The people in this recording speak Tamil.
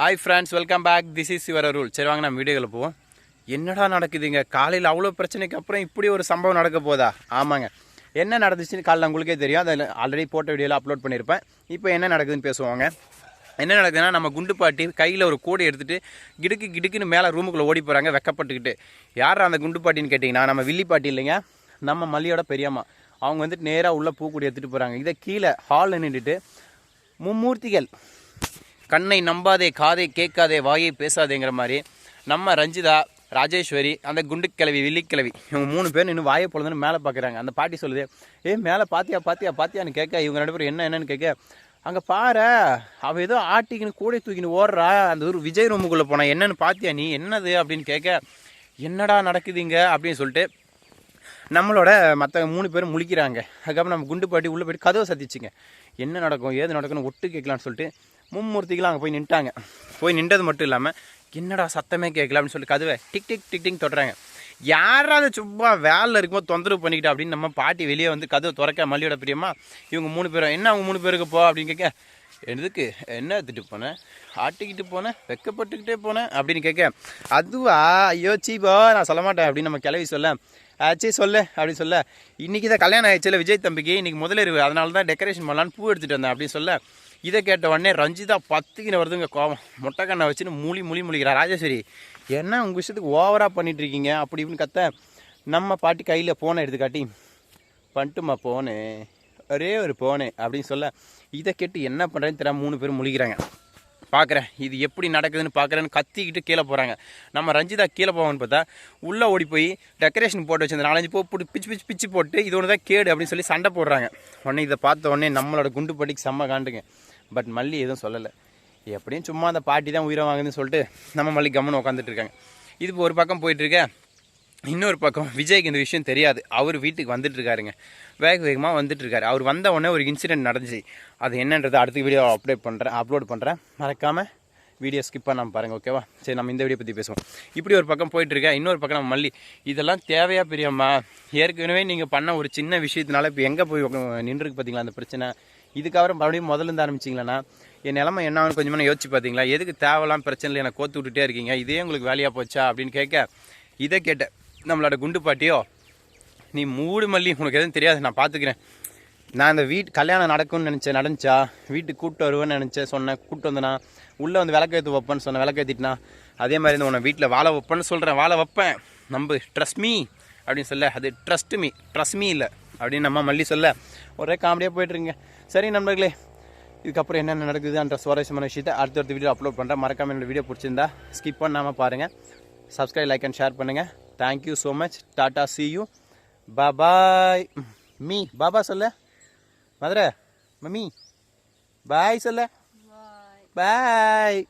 Hi friends welcome back this is your rule சரி வாங்க நம்ம வீடியோவில் போவோம். என்னடா நடக்குதுங்க காலையில் அவ்வளோ பிரச்சனைக்கு அப்புறம் இப்படி ஒரு சம்பவம் நடக்க போதா? ஆமாங்க. என்ன நடந்துச்சுன்னு காலையில் உங்களுக்கே தெரியும். அதில் ஆல்ரெடி போட்ட வீடியோவில் அப்லோட் பண்ணியிருப்பேன் இப்போ என்ன நடக்குதுன்னு பேசுவாங்க. என்ன நடக்குதுன்னா நம்ம குண்டு பாட்டி கையில் ஒரு கோடி எடுத்துகிட்டு கிடுக்கு கிடுக்குன்னு மேலே ரூமுக்குள்ளே ஓடி போகிறாங்க வெக்கப்பட்டுக்கிட்டு. யார் அந்த குண்டு பாட்டின்னு கேட்டிங்கன்னா நம்ம வில்லி பாட்டி இல்லைங்க. நம்ம மல்லியோட பெரியம்மா. அவங்க வந்துட்டு நேராக உள்ளே பூக்கூடி எடுத்துகிட்டு போகிறாங்க இதை கீழே ஹாலில் நின்றுட்டு மும்மூர்த்திகள் கண்ணை நம்பாதே காதை கேட்காதே வாயை பேசாதேங்கிற மாதிரி நம்ம ரஞ்சிதா ராஜேஸ்வரி அந்த குண்டுக்கிழவி வில்லிக்கிழவி இவங்க மூணு பேர் இன்னும் வாயை பொழுதுன்னு மேலே பார்க்குறாங்க. அந்த பாட்டி சொல்லுது ஏ மேலே பாத்தியா பாத்தியா பாத்தியான்னு கேட்க இவங்க ரெண்டு பேரும் என்ன என்னன்னு கேட்க அங்கே பாரு அவள் ஏதோ ஆட்டிக்கின்னு கூடை தூக்கின்னு ஓடுறா அந்த ஒரு விஜய் ரூமுக்குள்ளே போனால் என்னன்னு பாத்தியா நீ என்னது? அப்படின்னு கேட்க என்னடா நடக்குதுங்க அப்படின்னு சொல்லிட்டு நம்மளோட மற்ற மூணு பேரும் முழிக்கிறாங்க. அதுக்கப்புறம் நம்ம குண்டு பாட்டி உள்ளே போய்ட்டு கதவை சத்திச்சுங்க. என்ன நடக்கும்? ஏது நடக்கும்னு ஒட்டு கேட்கலான்னு சொல்லிட்டு மும்மூர்த்திகளும் அங்கே போய் நின்ட்டாங்க. போய் நின்றது மட்டும் இல்லாமல் என்னடா சத்தமே கேட்கல அப்படின்னு சொல்லி கதவை டிக் டிக் டிக் டிக் தொடுறாங்க. யாராவது சும்மா வேலில் இருக்கும்போது தொந்தரவு பண்ணிக்கிட்டா அப்படின்னு நம்ம பாட்டி வெளியே வந்து கதவை துறக்க மல்லியோட பிரியமா இவங்க மூணு பேரும் என்ன அவங்க மூணு பேருக்கு போ? அப்படின்னு கேட்க எதுக்கு என்ன எடுத்துகிட்டு போனேன் ஆட்டிக்கிட்டு போனேன் வெக்கப்பட்டுக்கிட்டே போனேன் அப்படின்னு கேட்க அதுவா? ஐயோ சீபா நான் சொல்ல மாட்டேன். அப்படின்னு நம்ம கிளவி சொல்ல ஆச்சு சொல்லு. அப்படின்னு சொல்ல இன்னைக்கு தான் கல்யாணம் ஆயிடுச்சுல விஜய் தம்பிக்கு. இன்றைக்கி முதலிரவு அதனால தான் டெக்கரேஷன் பண்ணலான்னு பூ எடுத்துகிட்டு வந்தேன். அப்படின்னு சொல்ல இதை கேட்ட உடனே ரஞ்சிதா பத்துக்கின்னு வருதுங்க கோவம் மொட்டைக்கண்ணை வச்சுன்னு மூலி மூலி முழிக்கிறா ராஜேஸ்வரி என்ன உங்கள் விஷயத்துக்கு ஓவராக பண்ணிகிட்டு இருக்கீங்க அப்படி இப்படின்னு கத்த. நம்ம பாட்டி கையில் ஃபோனை எடுத்துக்காட்டி பண்ணிட்டுமா போனு. ஒரே ஒரு போனு. அப்படின்னு சொல்ல இதை கேட்டு என்ன பண்ணுறேன்னு தெரியாமல் மூணு பேரும் முழிக்கிறாங்க. பார்க்குறேன் இது எப்படி நடக்குதுன்னு பார்க்குறேன்னு கத்திக்கிட்டு கீழே போகிறாங்க நம்ம ரஞ்சிதா கீழே போவான்னு பார்த்தா உள்ளே ஓடி போய் டெக்கரேஷன் போட்டு வச்சிருந்த நாலஞ்சு போ போட்டு பிச்சு பிச்சு பிச்சு போட்டு இது ஒன்று தான் கேடு அப்படின்னு சொல்லி சண்டை போடுறாங்க. உடனே இதை பார்த்த உடனே நம்மளோட குண்டு பட்டிக்கு செம்ம காண்டுங்க. பட் மல்லி எதுவும் சொல்லலை. எப்படியும் சும்மா அந்த பாட்டி தான் உயிரை வாங்குதுன்னு சொல்லிட்டு நம்ம மல்லி கம்முன்னு உட்காந்துட்டு இருக்காங்க. இது இப்போ ஒரு பக்கம் போயிட்டுருக்க இன்னொரு பக்கம் விஜய்க்கு இந்த விஷயம் தெரியாது. அவர் வீட்டுக்கு வந்துட்டு இருக்காருங்க. வேக வேகமாக வந்துட்டு இருக்காரு. அவர் வந்த உடனே ஒரு இன்சிடென்ட் நடந்துச்சு. அது என்னன்றது அடுத்த வீடியோ அப்டேட் பண்ணுறேன் அப்லோட் பண்ணுறேன் மறக்காமல் வீடியோ ஸ்கிப் பண்ணாமல் பாருங்கள் ஓகேவா சரி நம்ம இந்த வீடியோ பற்றி பேசுவோம். இப்படி ஒரு பக்கம் போயிட்டுருக்கேன் இன்னொரு பக்கம் நம்ம மல்லி. இதெல்லாம் தேவையாக பெரியம்மா? ஏற்கனவே நீங்கள் பண்ண ஒரு சின்ன விஷயத்தினால இப்போ எங்கே போய் நின்றுருக்கு பார்த்தீங்களா அந்த பிரச்சனை? இதுக்கப்புறம் மறுபடியும் முதல்ல இருந்து ஆரம்பிச்சிங்களா என் நிலமை என்ன ஆகும்னு கொஞ்சமாக யோசிச்சு பார்த்தீங்களா எதுக்கு தேவையெல்லாம் பிரச்சனை இல்லை எனக்கு கோத்து விட்டுட்டே இருக்கீங்க? இதே உங்களுக்கு வேலையாக போச்சா? அப்படின்னு கேட்க இதை கேட்டேன் நம்மளோட குண்டு பாட்டியோ நீ மூடு மல்லி உனக்கு எதுவும் தெரியாது நான் பார்த்துக்கிறேன் நான் இந்த வீட்டு கல்யாணம் நடக்கும்னு நினச்சேன் நடந்துச்சா? வீட்டுக்கு கூப்பிட்டு வருவேன்னு நினச்சேன் சொன்னேன் கூப்பிட்டு வந்தேனா? உள்ளே வந்து விளக்கேற்று வைப்பேன்னு சொன்னேன் விளக்கேற்றிட்டுனா அதே மாதிரி இந்த உன்னை வீட்டில் வாழை வைப்பேன்னு சொல்கிறேன் வாழை வைப்பேன். நம்பு ட்ரஸ்ட் மீ அப்படின்னு சொல்ல அது ட்ரஸ்ட் மீ ட்ரஸ்ட் மீ இல்லை. அப்படின்னு நம்ம மல்லி சொல்ல ஒரே காமெடியாக போயிட்டுருங்க. சரி நண்பர்களே இதுக்கப்புறம் என்னென்ன நடக்குதுன்ற சுவாரஸ்யமான விஷயத்தை அடுத்தடுத்த வீடியோ அப்லோட் பண்ணுறேன் மறக்காம என்னோட வீடியோ பிடிச்சிருந்தா ஸ்கிப் பண்ணாமல் பாருங்கள் சப்ஸ்கிரைப் லைக் அண்ட் ஷேர் பண்ணுங்கள் thank you so much tata see you bye me பாபா சொல்ல. மதுரை மம்மி. பாய் சொல்ல. பாய்